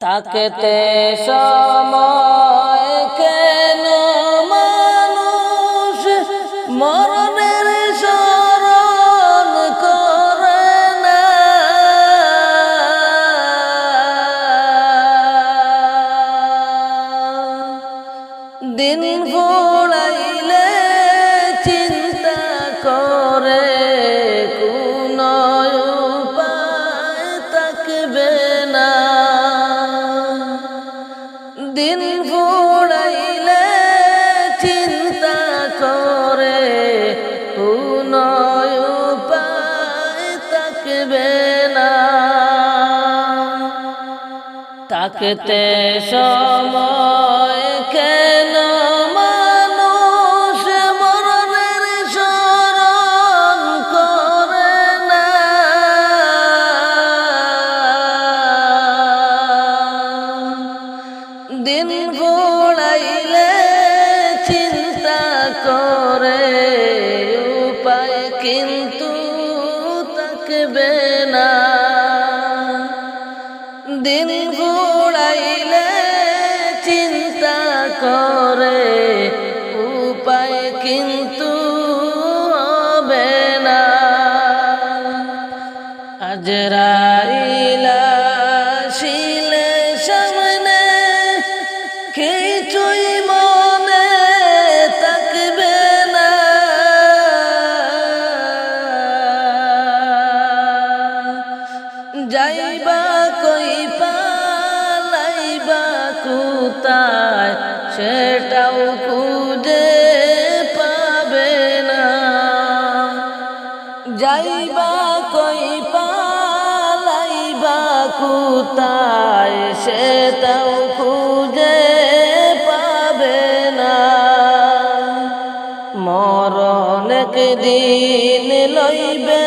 তাকেতে সময় থাকতে সময় আজরাই কোথায় সে তাও খুঁজে পাবে না। মরণ দিন লইবে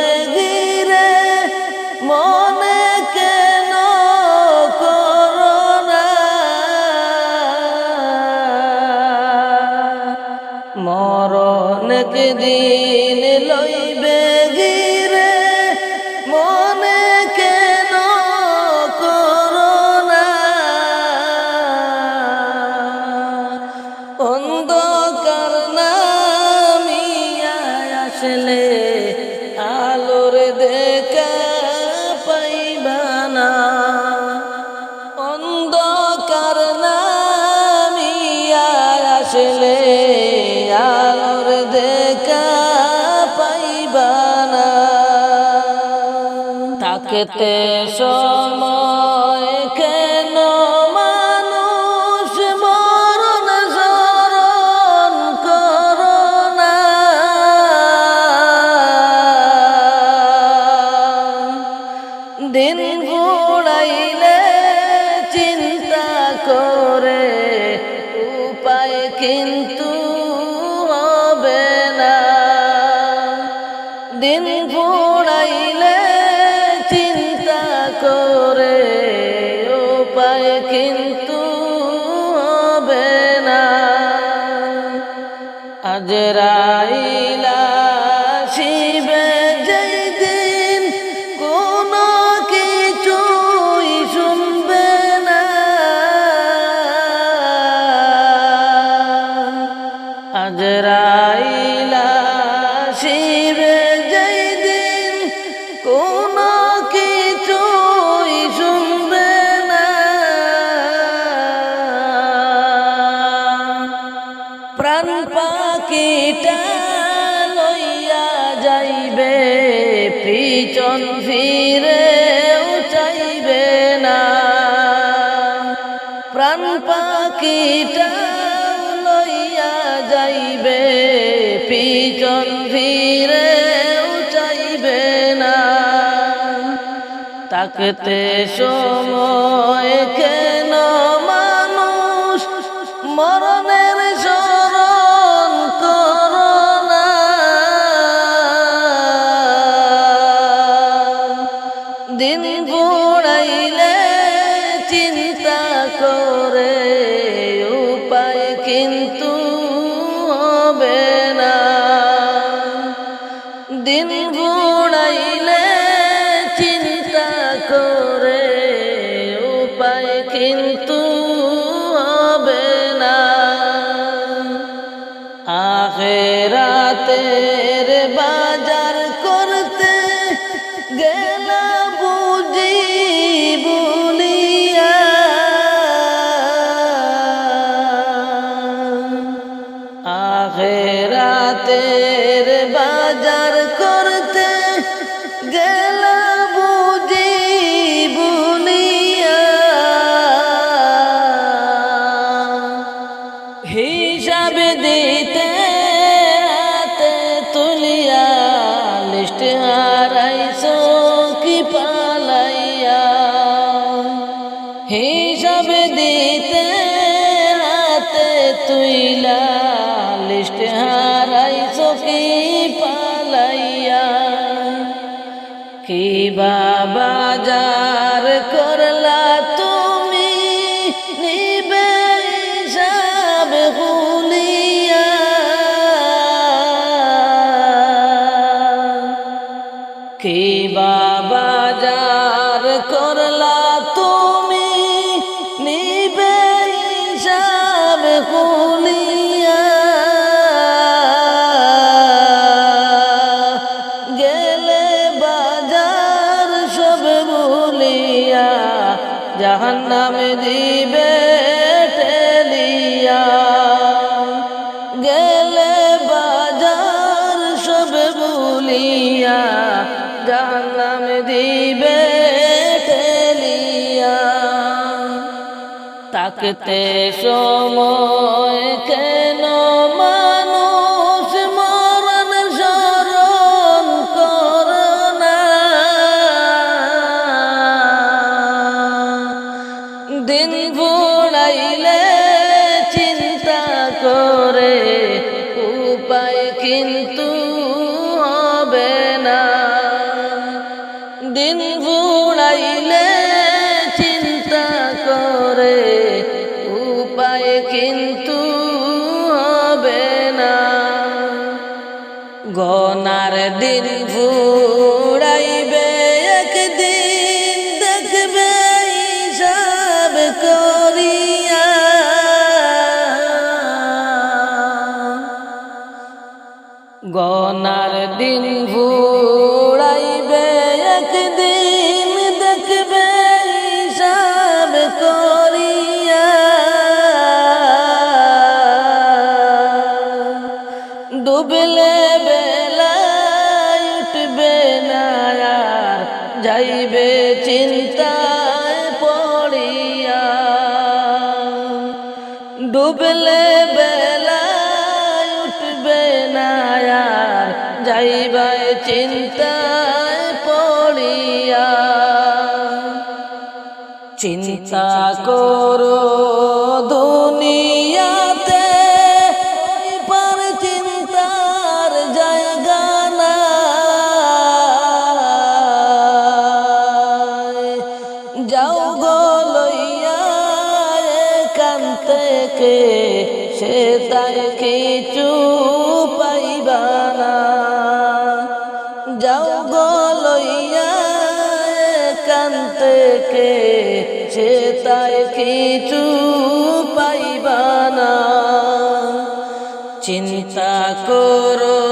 থাকতে সময় আজরাই প্রাণ পাখিটা লইয়া যাইবে পিছন ফিরে চাইবে না। তাকতে সময় করে উপায় কিন্তু হবে না। আখেরাতে কি জাহান্নাম দিবে গেলে বাজার সব ভুলিয়া জাহান্নাম দিবে তাকতে সময় কিন্তু হবে না। দিন বুড়াইলে চিন্তা করে উপায় কিন্তু হবে না। গনার দিন ফুড়াইবে ডুবলে বেলায় উঠবে না আর, যাইবে চিন্তায় পড়িয়া। ডুবলে বেলায় উঠবে না আর যাইবে চিন্তায় পড়িয়া। চিন্তা করো থেকে সে তার কিছু পাইবা না। যাও গলইয়া লইয়া কান থেকে, সে তার কিছু পাইবা না। চিন্তা করো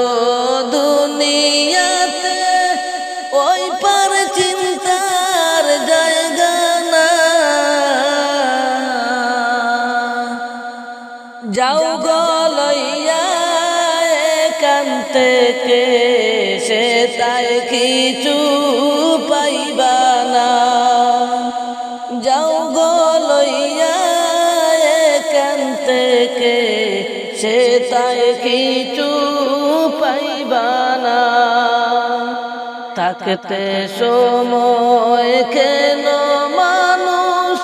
তাই কিছু পাইবা না। যাও গলইয়া কান থেকে, সে তাই কিছু পাইবা না। থাকতে সময় কেন মানুষ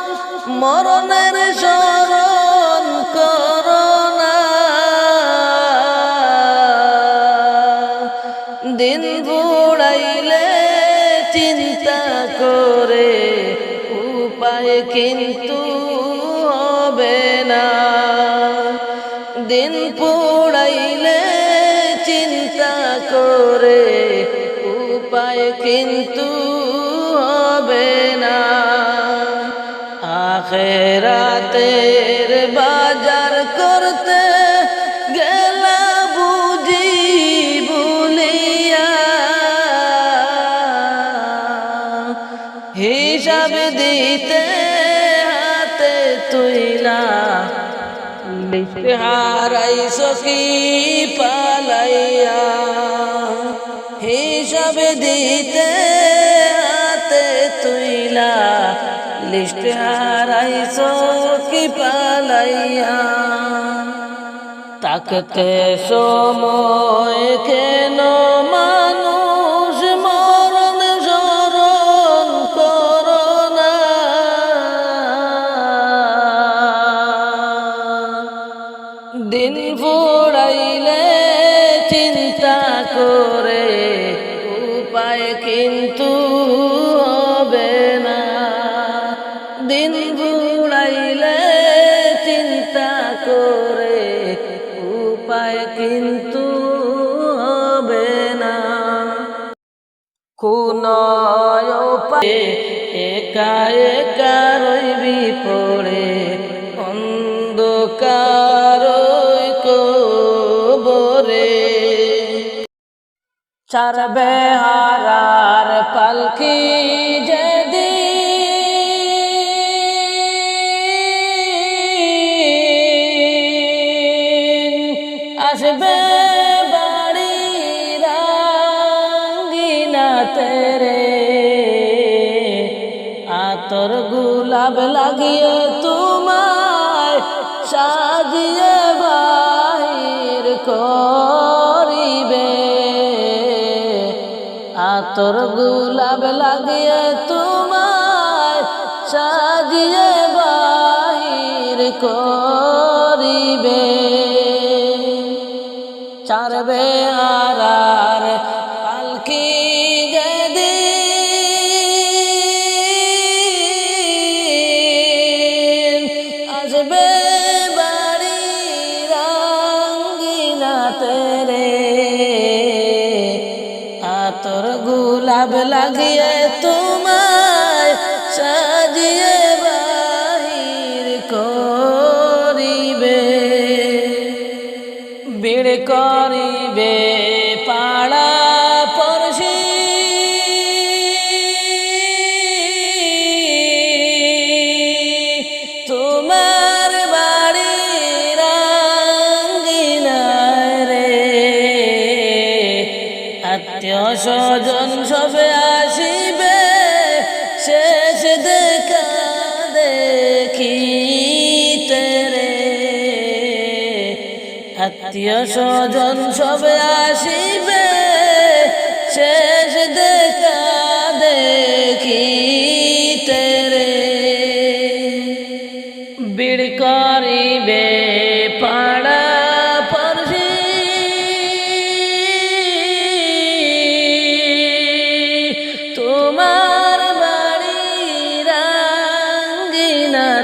মরণের কিন্তু হবে না। আখেরাতের বাজার করতে গেলা বুঝি বলিয়া হিসাব দিতে হাতে তুইলা। হারাইছ কি পালাইয়া? হিসাব দিতে হাতে তুইলা। লিস্ট হারাইছ কি পালাইয়া। তাকতে সময় কেন মানুষ কবরে চার বেহারার পালকি যেদিন আসবে তেরে গুলাব লাগিয়ে আতর গুলাব লাগিয়ে তোমায় সাজিয়ে বাহির করিবে। চারবে আর তোমার বাড়ি রে। আত্মীয় স্বজন সবে আসিবে, শেষ দেখা দেখিতে রে। আত্মীয় স্বজন সবে আসিবে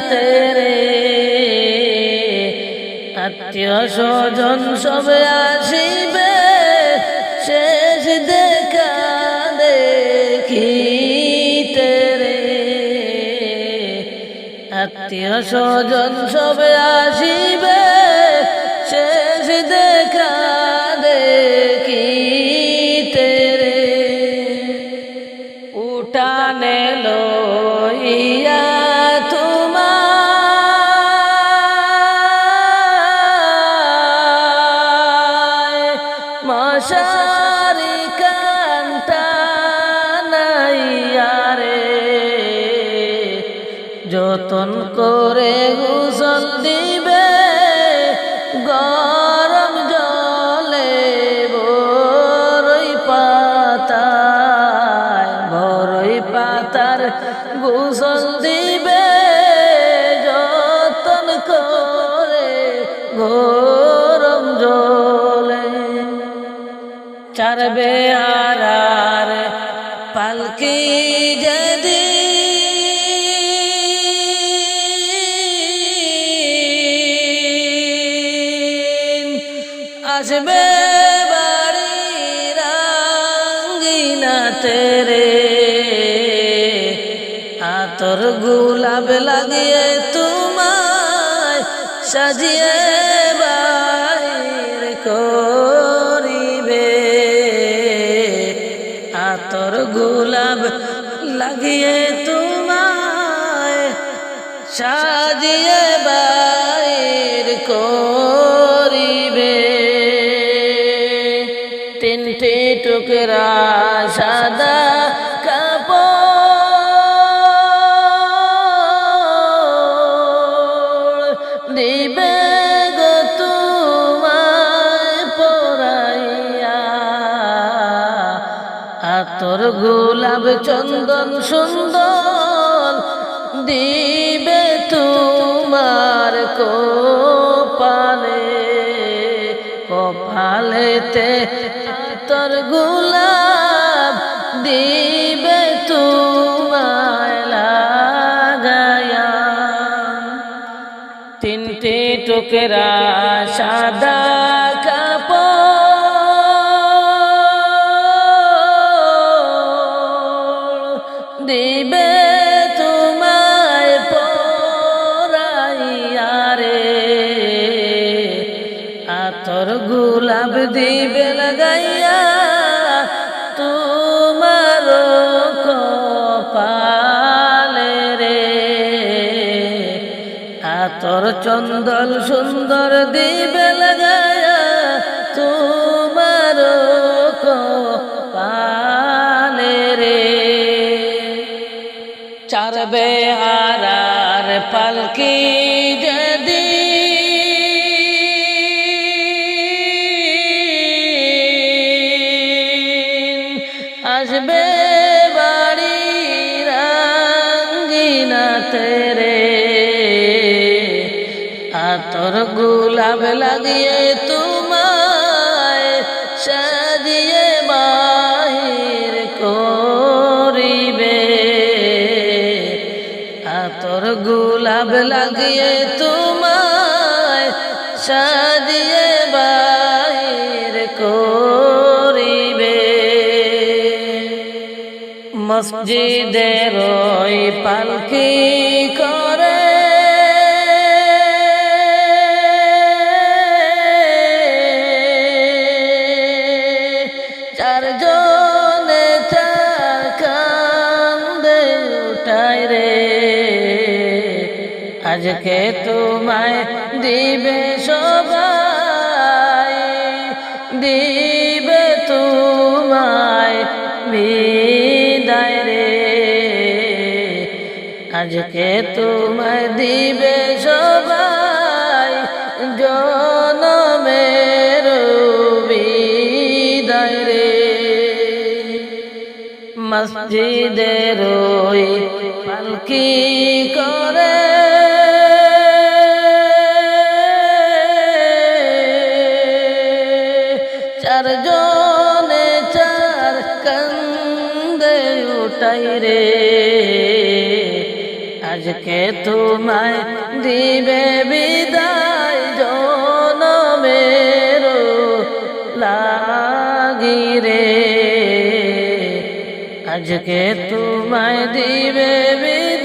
তেরে। আত্মীয় স্বজন সবে আসিবে শেষ দেখা দেখিতে রে আত্মীয় স্বজন সবে আসিবে যতন করে গুসল দিবে। তেরে। আতরগুলা গোলাপ লাগিয়ে তোমায় সাজিয়ে বাইর করিবে। আতর গোলাপ লাগিয়ে তোমায় সাজিয়ে বাইর করিবে। তিনটি টুকরা আতর গোলাপ চন্দন সুন্দর দিবে তোমার কোপালে। কপালেতে আতর গোলাপ দিবে তোমায় লাগায়া। তিনটি টুকরা সাদা আতর গোলাপ দিবে লাগাইয়া তোমার কপালে রে। আতর চন্দন সুন্দর দিবে লাগায়া তোমার কপালে রে। চার বেহারার পালকি আতর গোলাপ লাগিয়ে তোমায় সাজিয়ে বাহির করিবে। আতর গোলাপ লাগিয়ে তোমায় সাজিয়ে বাহির করিবে। মসজিদের পালকি আজকে তোমায় দিবে সবাই, দিবে তোমায় বিদায় রে। আজকে তোমায় দিবে সবাই, জনমের বিদায় রে। মসজিদের পালকি করে রে। আজকে তোমায় দিবে বিদায় জনমের লাগি রে। আজকে তোমায় দিবে বিদায়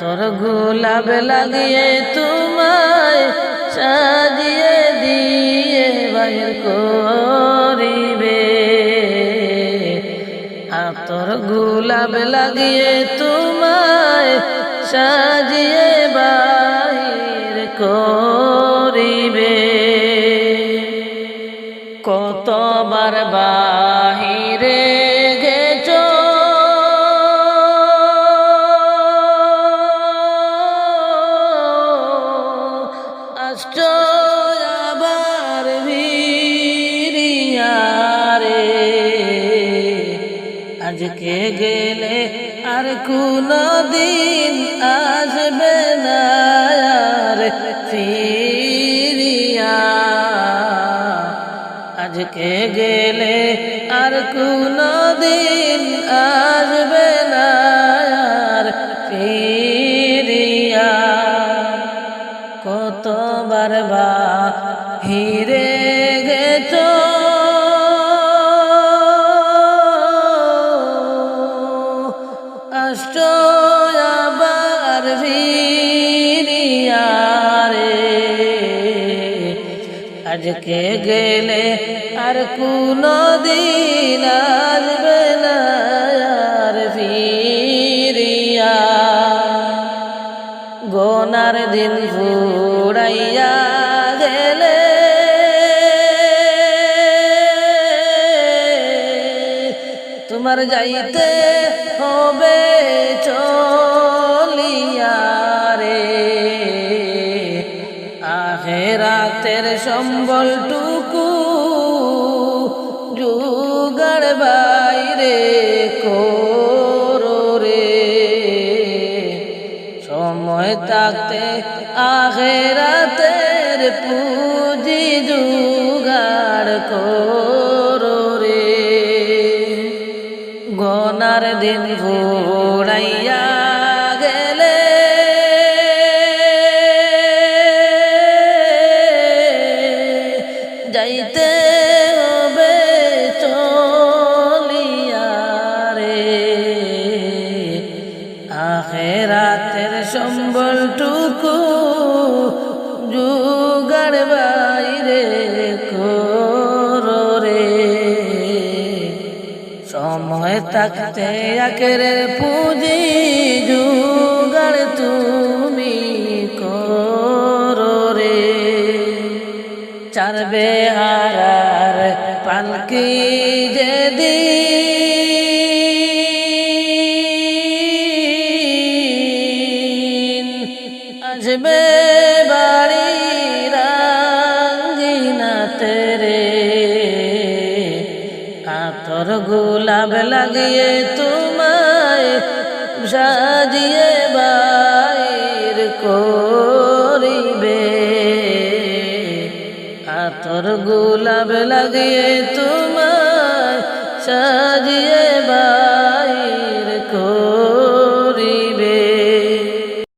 আতর গোলাপ লাগিয়ে তোমায় সাজিয়ে দিয়ে বাইর করিবে। আর তোর গোলাপ লাগিয়ে তোমায় সাজিয়ে আজকে গেলে আর কোনো দিন আসবে না ফিরিয়া। আজকে গেলে আর কোনো দিন আ গেলে আর কোনো দিন আসবে না ফিরিয়া। গোনার দিন ফুড়াইয়া গেলে তোমার যাইতে হবে চলিয়া আখেরাতের সম্বলটুকু যুগার বাইরে রে। সময় থাকতে আখেরাতের পুঁজি জুগাড় করো গনার দিন ঘোড়াইয়া আকেরের পুঁজি যুগার তুমি করে চারবে হার পালকি যেদিন আতর গোলাপ লাগিয়ে তোমায়